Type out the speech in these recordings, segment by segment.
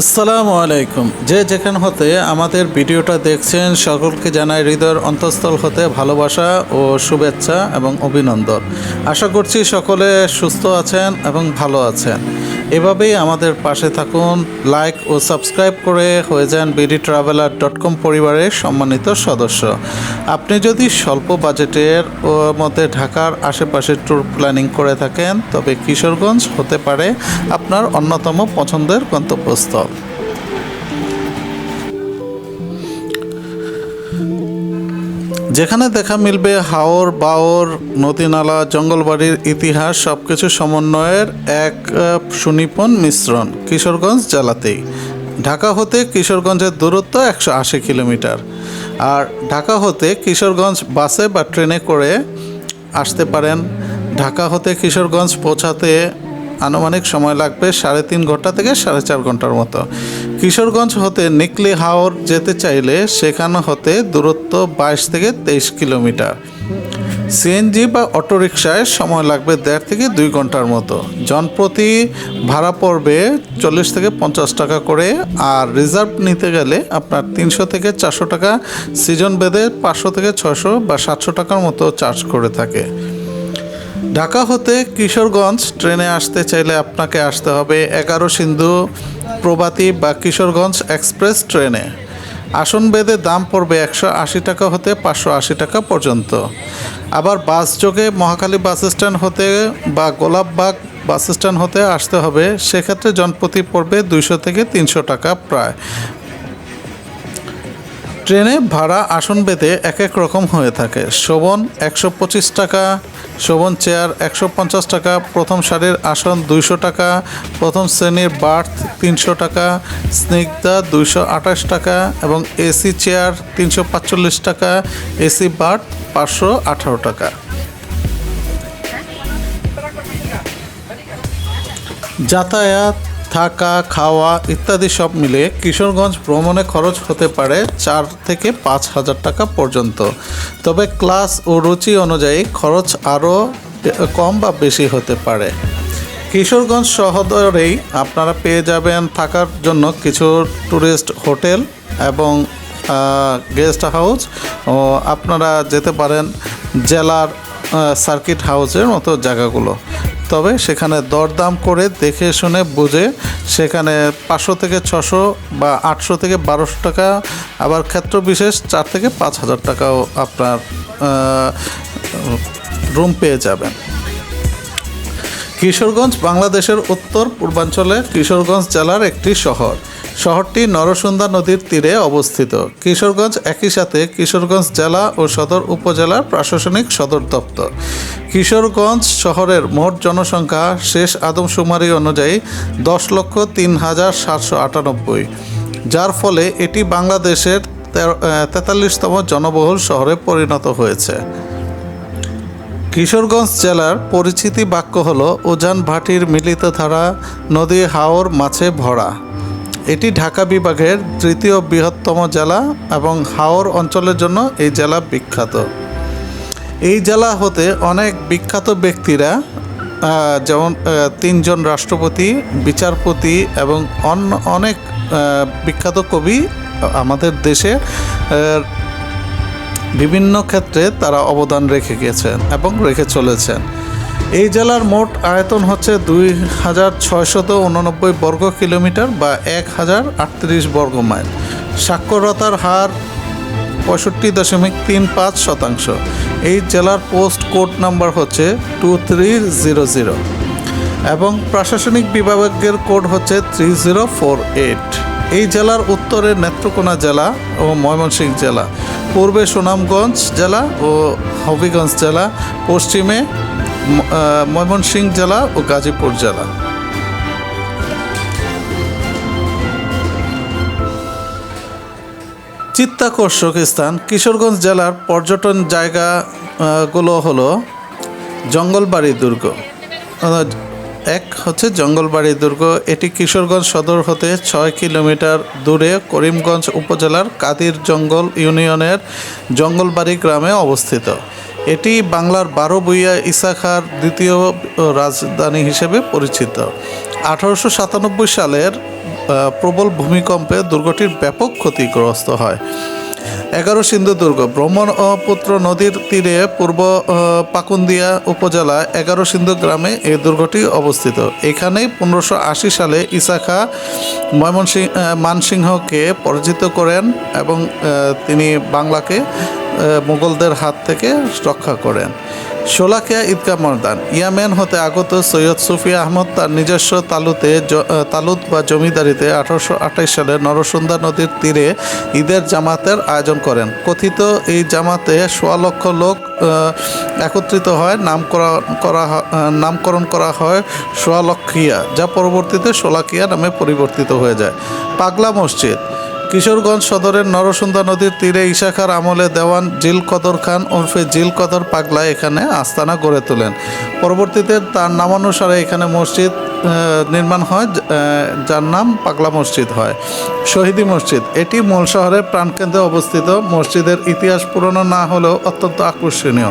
আসসালামু আলাইকুম। যে যেখানে হতে আমাদের ভিডিওটা দেখছেন, সকলকে জানাই হৃদয়ের অন্তঃস্থল হতে ভালোবাসা ও শুভেচ্ছা এবং অভিনন্দন। আশা করছি সকলে সুস্থ আছেন এবং ভালো আছেন। এভাবেই আমাদের পাশে থাকুন। লাইক ও সাবস্ক্রাইব করে হয়ে যান বিডি ট্রাভেলার ডট কম পরিবারের সম্মানিত সদস্য। আপনি যদি স্বল্প বাজেটের মধ্যে ঢাকার আশেপাশে ট্যুর প্ল্যানিং করে থাকেন, তবে কিশোরগঞ্জ হতে পারে আপনার অন্যতম পছন্দের গন্তব্যস্থল। যেখানে দেখা মিলবে হাওর, বাওর নদী নালা জঙ্গলবাড়ির ইতিহাস সব কিছু সমন্বয়ের এক সুনিপুণ মিশ্রণ কিশোরগঞ্জ জেলাতেই। ঢাকা হতে কিশোরগঞ্জের দূরত্ব একশো আশি কিলোমিটার। আর ঢাকা হতে কিশোরগঞ্জ বাসে বা ট্রেনে করে আসতে পারেন। ঢাকা হতে কিশোরগঞ্জ পৌঁছাতে আনুমানিক সময় লাগবে সাড়ে তিন ঘণ্টা থেকে সাড়ে চার ঘণ্টার মতো। কিশোরগঞ্জ হতে নিকলি হাওর যেতে চাইলে সেখানে হতে দূরত্ব বাইশ থেকে তেইশ কিলোমিটার। সিএনজি বা অটোরিকশায় সময় লাগবে দেড় থেকে দুই ঘণ্টার মতো। জনপ্রতি ভাড়া পড়বে চল্লিশ থেকে পঞ্চাশ টাকা করে আর রিজার্ভ নিতে গেলে আপনার তিনশো থেকে চারশো টাকা, সিজন বেঁধে পাঁচশো থেকে ছশো বা সাতশো টাকার মতো চার্জ করে থাকে। ঢাকা হতে কিশোরগঞ্জ ট্রেনে আসতে চাইলে আপনাকে আসতে হবে এগারো সিন্ধু প্রভাতী বা কিশোরগঞ্জ এক্সপ্রেস ট্রেনে। আসন বেদে দাম পড়বে একশো আশি টাকা হতে পাঁচশো আশি টাকা পর্যন্ত। আবার বাস যোগে মহাকালী বাস স্ট্যান্ড হতে বা গোলাপবাগ বাস স্ট্যান্ড হতে আসতে হবে, সেক্ষেত্রে জনপ্রতি পড়বে দুইশো থেকে তিনশো টাকা প্রায়। ট্রেনে ভাড়া আসন বেঁধে এক এক রকম হয়ে থাকে। শোভন একশো পঁচিশ টাকা, শোভন চেয়ার একশো পঞ্চাশ টাকা, প্রথম সারির আসন দুইশো টাকা, প্রথম শ্রেণির বার্থ তিনশো টাকা, স্নিগ্ধা দুইশো আঠাশ টাকা এবং এসি চেয়ার তিনশো পাঁচচল্লিশ টাকা, এসি বার্থ পাঁচশো আঠারো টাকা। যাতায়াত থাকা, খাওয়া ইত্যাদি সব মিলে কিশোরগঞ্জ ভ্রমণে খরচ হতে পারে চার থেকে পাঁচ হাজার টাকা পর্যন্ত। তবে ক্লাস ও রুচি অনুযায়ী খরচ আরও কম বা বেশি হতে পারে। কিশোরগঞ্জ শহরেই আপনারা পেয়ে যাবেন থাকার জন্য কিছু ট্যুরিস্ট হোটেল এবং গেস্ট হাউস ও আপনারা যেতে পারেন জেলার সার্কিট হাউসের মতো জায়গাগুলো। তবে সেখানে দরদাম করে দেখে শুনে বুঝে সেখানে পাঁচশো থেকে ছশো বা আটশো থেকে বারোশো টাকা, আবার ক্ষেত্র বিশেষ চার থেকে পাঁচ হাজার টাকাও আপনার রুম পেয়ে যাবেন। কিশোরগঞ্জ, বাংলাদেশের উত্তর পূর্বাঞ্চলে কিশোরগঞ্জ জেলার একটি শহর। শহরটি নরসুন্দা নদীর তীরে অবস্থিত। কিশোরগঞ্জ একই সাথে কিশোরগঞ্জ জেলা ও সদর উপজেলার প্রশাসনিক সদর দপ্তর। কিশোরগঞ্জ শহরের মোট জনসংখ্যা শেষ আদমশুমারি অনুযায়ী দশ লক্ষ তিন হাজার সাতশো আটানব্বই, যার ফলে এটি বাংলাদেশের তেতাল্লিশতম জনবহুল শহরে পরিণত হয়েছে। কিশোরগঞ্জ জেলার পরিচিতি বাক্য হল, উজান ভাটির মিলিত ধারা নদী হাওর মাছে ভরা। এটি ঢাকা বিভাগের তৃতীয় বৃহত্তম জেলা এবং হাওর অঞ্চলের জন্য এই জেলা বিখ্যাত। এই জেলা হতে অনেক বিখ্যাত ব্যক্তিরা যেমন তিনজন রাষ্ট্রপতি, বিচারপতি এবং অন্য অনেক বিখ্যাত কবি আমাদের দেশে বিভিন্ন ক্ষেত্রে তারা অবদান রেখে গেছেন এবং রেখে চলেছেন। এই জেলার মোট আয়তন হচ্ছে দুই হাজার ছয়শত উননব্বই বর্গ কিলোমিটার বা এক হাজার আটত্রিশ বর্গ মাইল। সাক্ষরতার হার পঁয়ষট্টি দশমিক তিন পাঁচ শতাংশ। এই জেলার পোস্ট কোড নাম্বার হচ্ছে টু থ্রি জিরো জিরো। এবং প্রশাসনিক বিভাগের কোড হচ্ছে থ্রি জিরো ফোর এইট। এই জেলার উত্তরে নেত্রকোনা জেলা ও ময়মনসিংহ জেলা, পূর্বে সুনামগঞ্জ জেলা ও হবিগঞ্জ জেলা, পশ্চিমে ময়মনসিংহ জেলা ও গাজীপুর জেলা। চিত্তাকর্ষক স্থান, কিশোরগঞ্জ জেলার পর্যটন জায়গাগুলো হলো জঙ্গলবাড়ি দুর্গ। এক হচ্ছে জঙ্গলবাড়ি দুর্গ। এটি কিশোরগঞ্জ সদর হতে ছয় কিলোমিটার দূরে করিমগঞ্জ উপজেলার কাদির জঙ্গল ইউনিয়নের জঙ্গলবাড়ি গ্রামে অবস্থিত। এটি বাংলার বারো বইয়া ইসাখার দ্বিতীয় রাজধানী হিসেবে পরিচিত। আঠারোশো সাতানব্বই সালের প্রবল ভূমিকম্পে দুর্গটির ব্যাপক ক্ষতিগ্রস্ত হয়। এগারো সিন্ধু দুর্গ ব্রহ্মপুত্র নদীর তীরে পূর্ব পাকুন্দিয়া উপজেলা এগারো সিন্ধু গ্রামে এই দুর্গটি অবস্থিত। এখানেই পনেরোশো আশি সালে ইসাখা ময়মনসিংহ মানসিংহকে পরাজিত করেন এবং তিনি বাংলাকে মুঘলদের হাত থেকে রক্ষা করেন। শোলাকিয়া ঈদগাহ ময়দান। ইয়ামেন হতে আগত সৈয়দ সুফি আহমদ তার নিজস্ব তালুতে তালুত বা জমিদারিতে আঠারোশো আঠাশ সালে নরসুন্দা নদীর তীরে ঈদের জামাতের আয়োজন করেন। কথিত এই জামাতে সোয়া লক্ষ লোক একত্রিত হয় নামকরণ করা নামকরণ করা হয় সোয়ালক্ষিয়া যা পরবর্তীতে সোলাকিয়া নামে পরিবর্তিত হয়ে যায়। পাগলা মসজিদ। কিশোরগঞ্জ সদরের নরসুন্দা নদীর তীরে ইশাখার আমলে দেওয়ান জিল কদর খান ওরফে জিল কদর পাগলা এখানে আস্তানা গড়ে তোলেন। পরবর্তীতে তার নামানুসারে এখানে মসজিদ নির্মাণ হয় যার নাম পাগলা মসজিদ হয়, শহীদি মসজিদ। এটি মূল শহরের প্রাণকেন্দ্রে অবস্থিত। মসজিদের ইতিহাস পুরনো না হলেও অত্যন্ত আকর্ষণীয়।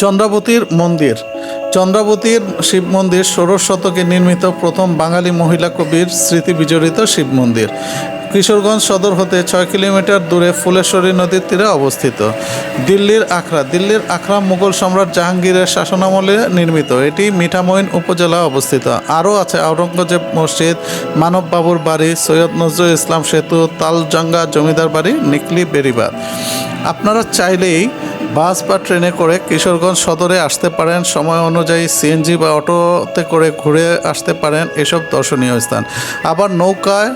চন্দ্রাবতীর মন্দির। চন্দ্রাবতীর শিব মন্দির ষোড়শ শতকে নির্মিত প্রথম বাঙালি মহিলা কবির স্মৃতি বিজড়িত শিব মন্দির। কিশোরগঞ্জ সদর হতে ছয় কিলোমিটার দূরে ফুলেশ্বরী নদীর তীরে অবস্থিত। দিল্লির আখড়া। দিল্লির আখড়া মুঘল সম্রাট জাহাঙ্গীরের শাসনামলে নির্মিত। এটি মিঠামইন উপজেলা অবস্থিত। আরও আছে আওরঙ্গজেব মসজিদ মানব বাবুর বাড়ি, সৈয়দ নজরুল ইসলাম সেতু, তালজাঙ্গা জমিদার বাড়ি, নিকলি বেরিবাদ আপনারা চাইলেই বাস বা ট্রেনে করে কিশোরগঞ্জ সদরে আসতে পারেন। সময় অনুযায়ী সিএনজি বা অটোতে করে ঘুরে আসতে পারেন এসব দর্শনীয় স্থান। আবার নৌকায়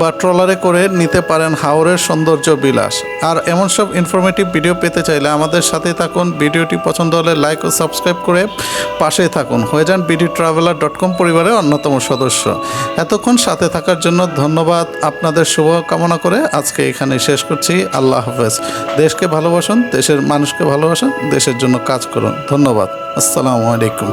বা ট্রলারে করে নিতে পারেন হাওরের সৌন্দর্য বিলাস। আর এমন সব ইনফরমেটিভ ভিডিও পেতে চাইলে আমাদের সাথে থাকুন। ভিডিওটি পছন্দ হলে লাইক ও সাবস্ক্রাইব করে পাশে থাকুন। হয়ে যান বিডি ট্রাভেলার ডট কম পরিবারের অন্যতম সদস্য। এতক্ষণ সাথে থাকার জন্য ধন্যবাদ। আপনাদের শুভ কামনা করে আজকে এখানে শেষ করছি। আল্লাহ হাফেজ। দেশকে ভালোবাসুন, দেশের মানুষকে ভালোবাসুন, দেশের জন্য কাজ করুন। ধন্যবাদ। আসসালামু আলাইকুম।